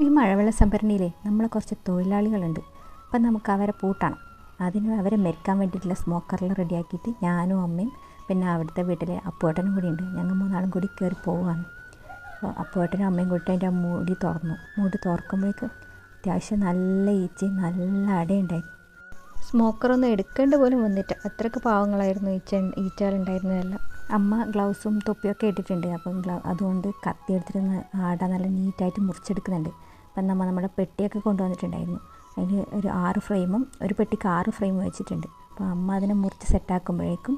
ഈ മഴവെള്ള സംഭരണിയിലെ നമ്മളെ കുറച്ച് തൊഴിലാളികളുണ്ട്. അപ്പം നമുക്ക് അവരെ പൂട്ടണം. അതിന് അവരെ മെരിക്കാൻ വേണ്ടിയിട്ടുള്ള സ്മോക്കറിൽ റെഡിയാക്കിയിട്ട് ഞാനും അമ്മയും പിന്നെ അവിടുത്തെ വീട്ടിലെ അപ്പുവേട്ടനും കൂടി ഉണ്ട് ഞങ്ങൾ മൂന്നാളും കൂടി കയറി പോവുകയാണ്. അപ്പോൾ അപ്പുവേട്ടനും അമ്മയും കൂട്ടി അതിന്റെ മൂടി തുറന്നു. മൂടി തുറക്കുമ്പോഴേക്കും അത്യാവശ്യം നല്ല ഈച്ചയും നല്ല അടയുണ്ടായി. സ്മോക്കറൊന്നും എടുക്കേണ്ട പോലും വന്നിട്ട് അത്രയ്ക്ക് പാവങ്ങളായിരുന്നു ഈച്ച ഈച്ചകളുണ്ടായിരുന്നതെല്ലാം. അമ്മ ഗ്ലൗസും തൊപ്പിയൊക്കെ ഇട്ടിട്ടുണ്ട്. അപ്പം ഗ്ലൗ അതുകൊണ്ട് കത്തി എടുത്തിട്ട് ആട നല്ല നീറ്റായിട്ട് മുറിച്ചെടുക്കുന്നുണ്ട്. അപ്പം നമ്മൾ നമ്മുടെ പെട്ടിയൊക്കെ കൊണ്ടുവന്നിട്ടുണ്ടായിരുന്നു. അതിന് ഒരു ആറ് ഫ്രെയിമും ഒരു പെട്ടിക്ക് ആറ് ഫ്രെയിം വെച്ചിട്ടുണ്ട്. അപ്പോൾ അമ്മ അതിനെ മുറിച്ച് സെറ്റാക്കുമ്പോഴേക്കും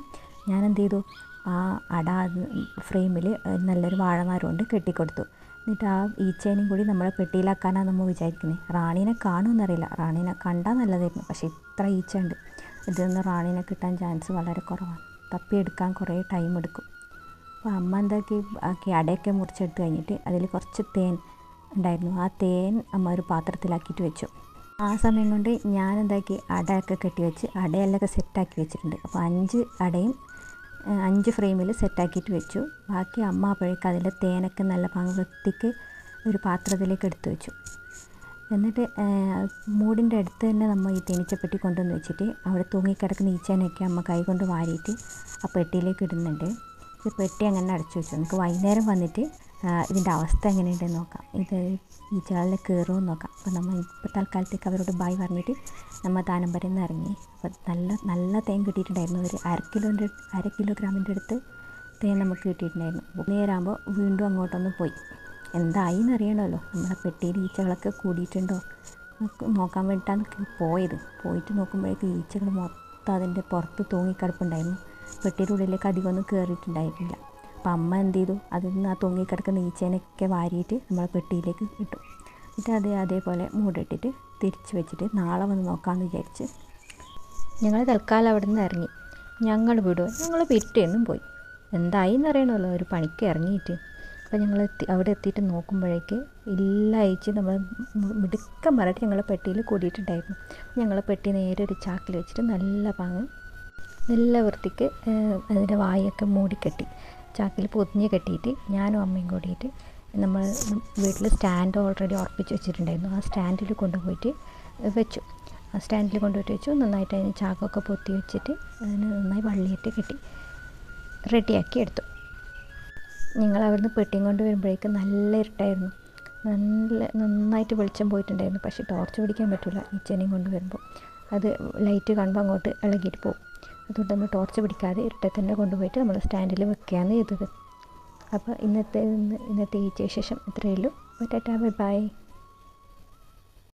ഞാൻ എന്ത് ചെയ്തു? ആ അട ഫ്രെയിമിൽ നല്ലൊരു വാഴനാരം കൊണ്ട് കെട്ടിക്കൊടുത്തു. എന്നിട്ട് ആ ഈച്ചേനെയും കൂടി നമ്മളെ പെട്ടിയിലാക്കാനാണ് നമ്മൾ വിചാരിക്കുന്നത് റാണീനെ കാണുമെന്നറിയില്ല റാണീനെ കണ്ടാൽ നല്ലതായിരുന്നു. പക്ഷേ ഇത്ര ഈച്ച ഉണ്ട് ഇതൊന്നും റാണീനെ കിട്ടാൻ ചാൻസ് വളരെ കുറവാണ്. തപ്പിയെടുക്കാൻ കുറേ ടൈം എടുക്കും അപ്പോൾ അമ്മ എന്താക്കി ആക്കി അടയൊക്കെ മുറിച്ചെടുത്ത് കഴിഞ്ഞിട്ട് അതിൽ കുറച്ച് തേൻ ഉണ്ടായിരുന്നു. ആ തേൻ അമ്മ ഒരു പാത്രത്തിലാക്കിയിട്ട് വെച്ചു. ആ സമയം കൊണ്ട് ഞാൻ എന്താക്കി അടയൊക്കെ കെട്ടി വെച്ച് അടയെല്ലാം സെറ്റാക്കി വെച്ചിട്ടുണ്ട്. അപ്പോൾ അഞ്ച് അടയും അഞ്ച് ഫ്രെയിമിൽ സെറ്റാക്കിയിട്ട് വെച്ചു. ബാക്കി അമ്മ അപ്പോഴേക്ക് അതിന്റെ തേനൊക്കെ നല്ല വൃത്തിക്ക് ഒരു പാത്രത്തിലേക്ക് എടുത്തു വെച്ചു. എന്നിട്ട് മൂടിന്റെ അടുത്ത് തന്നെ നമ്മൾ ഈ തേനീച്ചപ്പെട്ടി കൊണ്ടുവന്ന് വെച്ചിട്ട് അവിടെ തൂങ്ങിക്കിടക്കുന്ന ഈച്ചേനൊക്കെ അമ്മ കൈ കൊണ്ട് വാരിയിട്ട് ആ പെട്ടിയിലേക്ക് ഇടുന്നുണ്ട്. ഈ പെട്ടി അങ്ങനെ അടച്ചു വെച്ചു. നമുക്ക് വൈകുന്നേരം വന്നിട്ട് ഇതിന്റെ അവസ്ഥ എങ്ങനെയുണ്ടെന്ന് നോക്കാം. ഇത് ഈ ഈച്ചകളിൽ കയറുമെന്ന് നോക്കാം. അപ്പോൾ നമ്മൾ ഇപ്പോൾ തൽക്കാലത്തേക്ക് അവരോട് ബായ് പറഞ്ഞിട്ട് നമ്മൾ താനമ്പരയിൽ നിന്ന് ഇറങ്ങി. അപ്പോൾ നല്ല നല്ല തേൻ കിട്ടിയിട്ടുണ്ടായിരുന്നു. ഒരു അര കിലോന്റെ അര കിലോഗ്രാമിന്റെ അടുത്ത് തേൻ നമുക്ക് കിട്ടിയിട്ടുണ്ടായിരുന്നു. നേരാകുമ്പോൾ വീണ്ടും അങ്ങോട്ടൊന്ന് പോയി. എന്തായി എന്നറിയണമല്ലോ നമ്മളെ പെട്ടിയിൽ ഈച്ചകളൊക്കെ കൂടിയിട്ടുണ്ടോ? നോക്കാൻ വേണ്ടിയിട്ടാണ് പോയത്. പോയിട്ട് നോക്കുമ്പോഴേക്കും ഈച്ചകൾ മൊത്തം അതിന്റെ പുറത്ത് തൂങ്ങിക്കിടപ്പുണ്ടായിരുന്നു. പെട്ടിയുടെ ഉള്ളിലേക്ക് അധികമൊന്നും കയറിയിട്ടുണ്ടായിരുന്നില്ല അപ്പം അമ്മ എന്ത് ചെയ്തു അതിൽ നിന്ന് ആ തൂങ്ങിക്കിടക്കുന്ന ഈച്ചേനൊക്കെ വാരിയിട്ട് നമ്മളെ പെട്ടിയിലേക്ക് ഇട്ടു. എന്നിട്ട് അത് അതേപോലെ മൂടിട്ടിട്ട് തിരിച്ച് വെച്ചിട്ട് നാളെ വന്ന് നോക്കാമെന്ന് വിചാരിച്ച് ഞങ്ങൾ തൽക്കാലം അവിടെ നിന്ന് ഇറങ്ങി. ഞങ്ങൾ വിടുക ഞങ്ങൾ പിറ്റേന്നും പോയി. എന്തായി എന്നറിയണമല്ലോ ഒരു പണിക്ക് ഇറങ്ങിയിട്ട്. അപ്പോൾ ഞങ്ങൾ എത്തി അവിടെ എത്തിയിട്ട് നോക്കുമ്പോഴേക്ക് എല്ലാ അയച്ച് നമ്മൾ മിടുക്കം പറഞ്ഞിട്ട് ഞങ്ങളെ പെട്ടിയിൽ കൂടിയിട്ടുണ്ടായിരുന്നു. ഞങ്ങളെ പെട്ടി നേരെ ഒരു ചാക്കിൽ വെച്ചിട്ട് നല്ല പാങ്ങ് നല്ല വൃത്തിക്ക് അതിന്റെ വായൊക്കെ മൂടിക്കെട്ടി. ചാക്കിൽ പൊതിഞ്ഞ് കെട്ടിയിട്ട് ഞാനും അമ്മയും കൂടിയിട്ട് നമ്മൾ വീട്ടിൽ സ്റ്റാൻഡ് ഓൾറെഡി ഉറപ്പിച്ച് വെച്ചിട്ടുണ്ടായിരുന്നു. ആ സ്റ്റാൻഡിൽ കൊണ്ടുപോയിട്ട് വെച്ചു. ആ സ്റ്റാൻഡിൽ കൊണ്ടുപോയിട്ട് വെച്ചു. നന്നായിട്ട് അതിന് ചാക്കൊക്കെ പൊത്തി വെച്ചിട്ട് അതിന് നന്നായി വള്ളിയിട്ട് കെട്ടി റെഡിയാക്കി എടുത്തു. ഞങ്ങൾ അവിടുന്ന് പെട്ടിയും കൊണ്ട് വരുമ്പോഴേക്കും നല്ല ഇരുട്ടായിരുന്നു. നല്ല നന്നായിട്ട് വെളിച്ചം പോയിട്ടുണ്ടായിരുന്നു. പക്ഷേ ടോർച്ച് പിടിക്കാൻ പറ്റില്ല ഈച്ചനെയും കൊണ്ട് വരുമ്പോൾ അത് ലൈറ്റ് കാണുമ്പോൾ അങ്ങോട്ട് ഇളകിയിട്ട് പോകും അതുകൊണ്ട് നമ്മൾ ടോർച്ച് പിടിക്കാതെ ഇരുട്ടത്തിൽ തന്നെ കൊണ്ടുപോയിട്ട് നമ്മൾ സ്റ്റാൻഡിൽ വെക്കുകയാണ് ചെയ്തത്. അപ്പോൾ ഇന്നത്തെ ഇന്നത്തെ ഈച്ച ശേഷം ഇത്രയേ ഉള്ളൂ. Tata bye bye.